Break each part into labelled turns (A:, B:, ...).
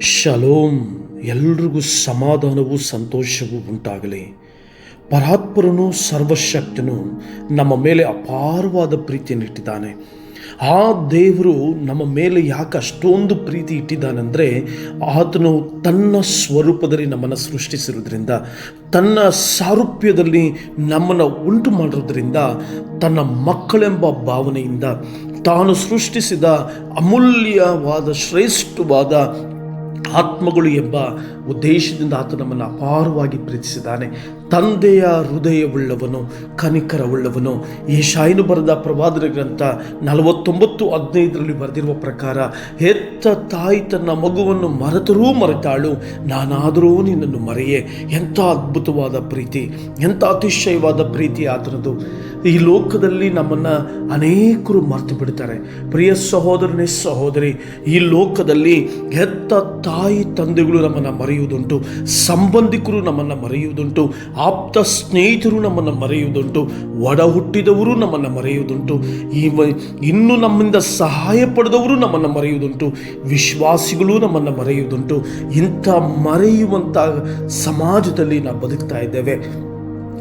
A: Shalom, ಎಲ್ರಿಗೂ ಸಮಾಧಾನವೂ ಸಂತೋಷವೂ ಉಂಟಾಗಲಿ. ಪರಾತ್ಪರನು ಸರ್ವಶಕ್ತನು, ನಮ್ಮ ಮೇಲೆ ಅಪಾರವಾದ ಪ್ರೀತಿಯನ್ನು ಇಟ್ಟಿದ್ದಾನೆ. ಆ ದೇವರು ನಮ್ಮ ಮೇಲೆ ಯಾಕೆ ಅಷ್ಟೊಂದು ಪ್ರೀತಿ ಇಟ್ಟಿದ್ದಾನೆಂದರೆ, ಆತನು ತನ್ನ ಸ್ವರೂಪದಲ್ಲಿ ನಮ್ಮನ್ನು ಸೃಷ್ಟಿಸಿರೋದ್ರಿಂದ ತನ್ನ ಸಾರೂಪ್ಯದಲ್ಲಿ ನಮ್ಮನ್ನು ಉಂಟು ಮಾಡಿರೋದ್ರಿಂದ ತನ್ನ ಮಕ್ಕಳೆಂಬ ಭಾವನೆಯಿಂದ ತಾನು ಸೃಷ್ಟಿಸಿದ ಅಮೂಲ್ಯವಾದ, ಶ್ರೇಷ್ಠವಾದ ಆತ್ಮಗಳು ಎಂಬ ಉದ್ದೇಶದಿಂದ ಆತ ನಮ್ಮನ್ನು ಅಪಾರವಾಗಿ ಪ್ರೀತಿಸಿದ್ದಾನೆ. ತಂದೆಯ ಹೃದಯವುಳ್ಳವನು, ಕನಿಕರವುಳ್ಳವನು ಈ ಶಾಯಿನು ಬರೆದ ಪ್ರವಾದನ ಗ್ರಂಥ ನಲವತ್ತೊಂಬತ್ತು ಹದಿನೈದರಲ್ಲಿ ಬರೆದಿರುವ ಪ್ರಕಾರ, ಹೆತ್ತ ತಾಯಿ ತನ್ನ ಮಗುವನ್ನು ಮರೆತರೂ ಮರೆತಾಳು, ನಾನಾದರೂ ನಿನ್ನನ್ನು ಮರೆಯೇ. ಎಂಥ ಅದ್ಭುತವಾದ ಪ್ರೀತಿ, ಎಂಥ ಅತಿಶಯವಾದ ಪ್ರೀತಿ ಆತನದು. ಈ ಲೋಕದಲ್ಲಿ ನಮ್ಮನ್ನು ಅನೇಕರು ಮರೆತು ಬಿಡ್ತಾರೆ ಪ್ರಿಯ ಸಹೋದರನೇ, ಸಹೋದರಿ, ಈ ಲೋಕದಲ್ಲಿ ಹೆತ್ತ ತಾಯಿ ತಂದೆಗಳು ನಮ್ಮನ್ನು ಮರೆಯುವುದುಂಟು, ಸಂಬಂಧಿಕರು ನಮ್ಮನ್ನು ಮರೆಯುವುದುಂಟು. ಆಪ್ತ ಸ್ನೇಹಿತರು ನಮ್ಮನ್ನು ಮರೆಯುವುದುಂಟು ಒಡ ಹುಟ್ಟಿದವರು ನಮ್ಮನ್ನು ಮರೆಯುವುದುಂಟು ಈ ಇನ್ನು ನಮ್ಮಿಂದ ಸಹಾಯ ಪಡೆದವರು ನಮ್ಮನ್ನು ಮರೆಯುವುದುಂಟು, ವಿಶ್ವಾಸಿಗಳು ನಮ್ಮನ್ನು ಮರೆಯುವುದುಂಟು, ಇಂಥ ಮರೆಯುವಂಥ ಸಮಾಜದಲ್ಲಿ ನಾವು ಬದುಕ್ತಾ ಇದ್ದೇವೆ.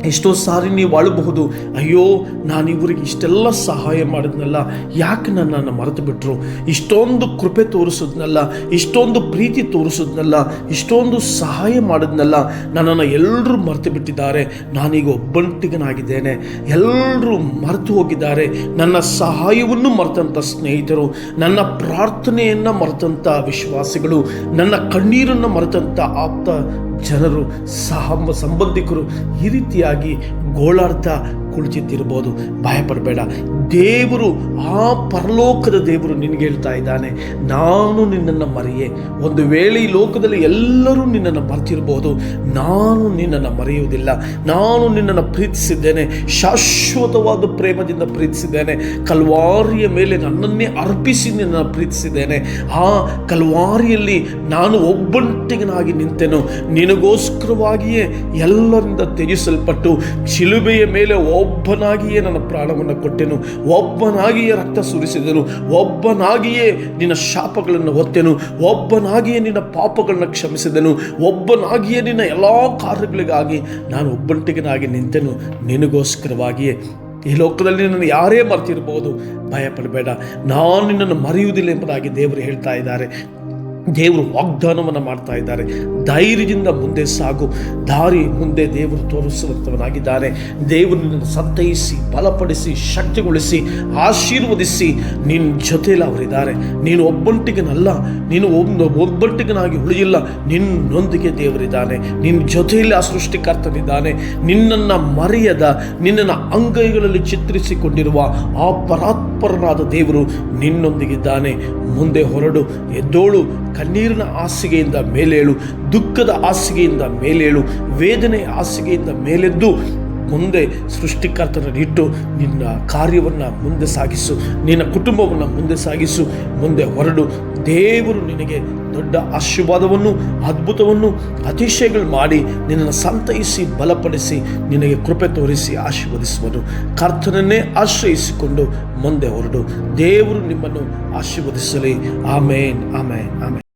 A: ಎಷ್ಟೋ ಸಾರಿ ನೀವು ಅಳಬಹುದು. ಅಯ್ಯೋ, ನಾನು ಇವರಿಗೆ ಇಷ್ಟೆಲ್ಲ ಸಹಾಯ ಮಾಡಿದ್ನಲ್ಲ. ಯಾಕೆ ನನ್ನನ್ನು ಮರೆತು ಬಿಟ್ಟರು ಇಷ್ಟೊಂದು ಕೃಪೆ ತೋರಿಸಿದ್ನಲ್ಲ. ಇಷ್ಟೊಂದು ಪ್ರೀತಿ ತೋರಿಸಿದ್ನಲ್ಲ. ಇಷ್ಟೊಂದು ಸಹಾಯ ಮಾಡಿದ್ನಲ್ಲ. ನನ್ನನ್ನು ಎಲ್ಲರೂ ಮರೆತು ಬಿಟ್ಟಿದ್ದಾರೆ. ನಾನೀಗ ಒಬ್ಬಂಟಿಗನಾಗಿದ್ದೇನೆ. ಎಲ್ಲರೂ ಮರೆತು ಹೋಗಿದ್ದಾರೆ. ನನ್ನ ಸಹಾಯವನ್ನು ಮರೆತಂಥ ಸ್ನೇಹಿತರು, ನನ್ನ ಪ್ರಾರ್ಥನೆಯನ್ನು ಮರೆತಂಥ ವಿಶ್ವಾಸಿಗಳು, ನನ್ನ ಕಣ್ಣೀರನ್ನು ಮರೆತಂಥ ಆಪ್ತ ಜನರು ಸಹ ಸಂಬಂಧಿಕರು ಈ ರೀತಿಯಾಗಿ ಗೋಳಾಡ್ತಾ ಕುಳಿತಿದ್ದಿರ್ಬೋದು ಭಯಪಡಬೇಡ. ದೇವರು, ಆ ಪರಲೋಕದ ದೇವರು ನಿನಗೆ ಹೇಳ್ತಾ ಇದ್ದಾನೆ. ನಾನು ನಿನ್ನನ್ನು ಮರೆಯೆ. ಒಂದು ವೇಳೆ ಈ ಲೋಕದಲ್ಲಿ ಎಲ್ಲರೂ ನಿನ್ನನ್ನು ಮರ್ತಿರ್ಬೋದು ನಾನು ನಿನ್ನನ್ನು ಮರೆಯುವುದಿಲ್ಲ. ನಾನು ನಿನ್ನನ್ನು ಪ್ರೀತಿಸಿದ್ದೇನೆ. ಶಾಶ್ವತವಾದ ಪ್ರೇಮದಿಂದ ಪ್ರೀತಿಸಿದ್ದೇನೆ. ಕಲ್ವಾರಿಯ ಮೇಲೆ ನನ್ನನ್ನೇ ಅರ್ಪಿಸಿ ನಿನ್ನನ್ನು ಪ್ರೀತಿಸಿದ್ದೇನೆ. ಆ ಕಲ್ವಾರಿಯಲ್ಲಿ ನಾನು ಒಬ್ಬಂಟಿಗನಾಗಿ ನಿಂತೆನು. ನಿನಗೋಸ್ಕರವಾಗಿಯೇ ಎಲ್ಲರಿಂದ ತ್ಯಜಿಸಲ್ಪಟ್ಟು ಶಿಲುಬೆಯ ಮೇಲೆ ಒಬ್ಬನಾಗಿಯೇ ನನ್ನ ಪ್ರಾಣವನ್ನು ಕೊಟ್ಟೆನು, ಒಬ್ಬನಾಗಿಯೇ ರಕ್ತ ಸುರಿಸಿದನು, ಒಬ್ಬನಾಗಿಯೇ ನಿನ್ನ ಶಾಪಗಳನ್ನು ಹೊತ್ತೆನು, ಒಬ್ಬನಾಗಿಯೇ ನಿನ್ನ ಪಾಪಗಳನ್ನು ಕ್ಷಮಿಸಿದೆನು, ಒಬ್ಬನಾಗಿಯೇ ನಿನ್ನ ಎಲ್ಲ ಕಾರ್ಯಗಳಿಗಾಗಿ ನಾನು ಒಬ್ಬಂಟಿಗನಾಗಿ ನಿಂತೆನು. ನಿನಗೋಸ್ಕರವಾಗಿಯೇ ಈ ಲೋಕದಲ್ಲಿ ನನ್ನ ಯಾರೇ ಮರ್ತಿರ್ಬೋದು, ಭಯಪಡಬೇಡ. ನಾನು ನಿನ್ನನ್ನು ಮರೆಯುವುದಿಲ್ಲ ಎಂಬುದಾಗಿ ದೇವರು ಹೇಳ್ತಾ ಇದ್ದಾರೆ. ದೇವರು ವಾಗ್ದಾನವನ್ನು ಮಾಡ್ತಾ ಇದ್ದಾರೆ. ಧೈರ್ಯದಿಂದ ಮುಂದೆ ಸಾಗು. ದಾರಿ ಮುಂದೆ ದೇವರು ತೋರಿಸುವಂಥವನಾಗಿದ್ದಾನೆ ದೇವರು ನಿನ್ನನ್ನು ಸಂತೈಸಿ, ಬಲಪಡಿಸಿ, ಶಕ್ತಿಗೊಳಿಸಿ, ಆಶೀರ್ವದಿಸಿ ನಿನ್ನ ಜೊತೆಯಲ್ಲಿ ಅವರಿದ್ದಾರೆ. ನೀನು ಒಬ್ಬಂಟಿಗನಲ್ಲ. ನೀನು ಒಬ್ಬ ಒಬ್ಬಂಟಿಗನಾಗಿ ಉಳಿಯಿಲ್ಲ. ನಿನ್ನೊಂದಿಗೆ ದೇವರಿದ್ದಾನೆ. ನಿನ್ನ ಜೊತೆಯಲ್ಲಿ ಆ ಸೃಷ್ಟಿಕರ್ತನಿದ್ದಾನೆ. ನಿನ್ನನ್ನು ಮರೆಯದ, ನಿನ್ನನ್ನು ಅಂಗೈಗಳಲ್ಲಿ ಚಿತ್ರಿಸಿಕೊಂಡಿರುವ ಆ ಪರಾತ್ಪರನಾದ ದೇವರು ನಿನ್ನೊಂದಿಗಿದ್ದಾನೆ. ಮುಂದೆ ಹೊರಡು, ಎದ್ದೋಳು ಕಣ್ಣೀರಿನ ಹಾಸಿಗೆಯಿಂದ ಮೇಲೇಳು, ದುಃಖದ ಹಾಸಿಗೆಯಿಂದ ಮೇಲೇಳು ವೇದನೆ ಹಾಸಿಗೆಯಿಂದ ಮೇಲೆದ್ದು ಮುಂದೆ ಸೃಷ್ಟಿಕರ್ತನಿಟ್ಟು ನಿನ್ನ ಕಾರ್ಯವನ್ನು ಮುಂದೆ ಸಾಗಿಸು, ನಿನ್ನ ಕುಟುಂಬವನ್ನು ಮುಂದೆ ಸಾಗಿಸು, ಮುಂದೆ ಹೊರಡು. ದೇವರು ನಿನಗೆ ದೊಡ್ಡ ಆಶೀರ್ವಾದವನ್ನು, ಅದ್ಭುತವನ್ನು, ಅತಿಶಯಗಳು ಮಾಡಿ ನಿನ್ನನ್ನು ಸಂತೈಸಿ, ಬಲಪಡಿಸಿ, ನಿನಗೆ ಕೃಪೆ ತೋರಿಸಿ ಆಶೀರ್ವದಿಸುವನು. ಕರ್ತನನ್ನೇ ಆಶ್ರಯಿಸಿಕೊಂಡು ಮುಂದೆ ಹೊರಡು. ದೇವರು ನಿಮ್ಮನ್ನು ಆಶೀರ್ವದಿಸಲಿ. ಆಮೇನ್ ಆಮೇನ್ ಆಮೇನ್.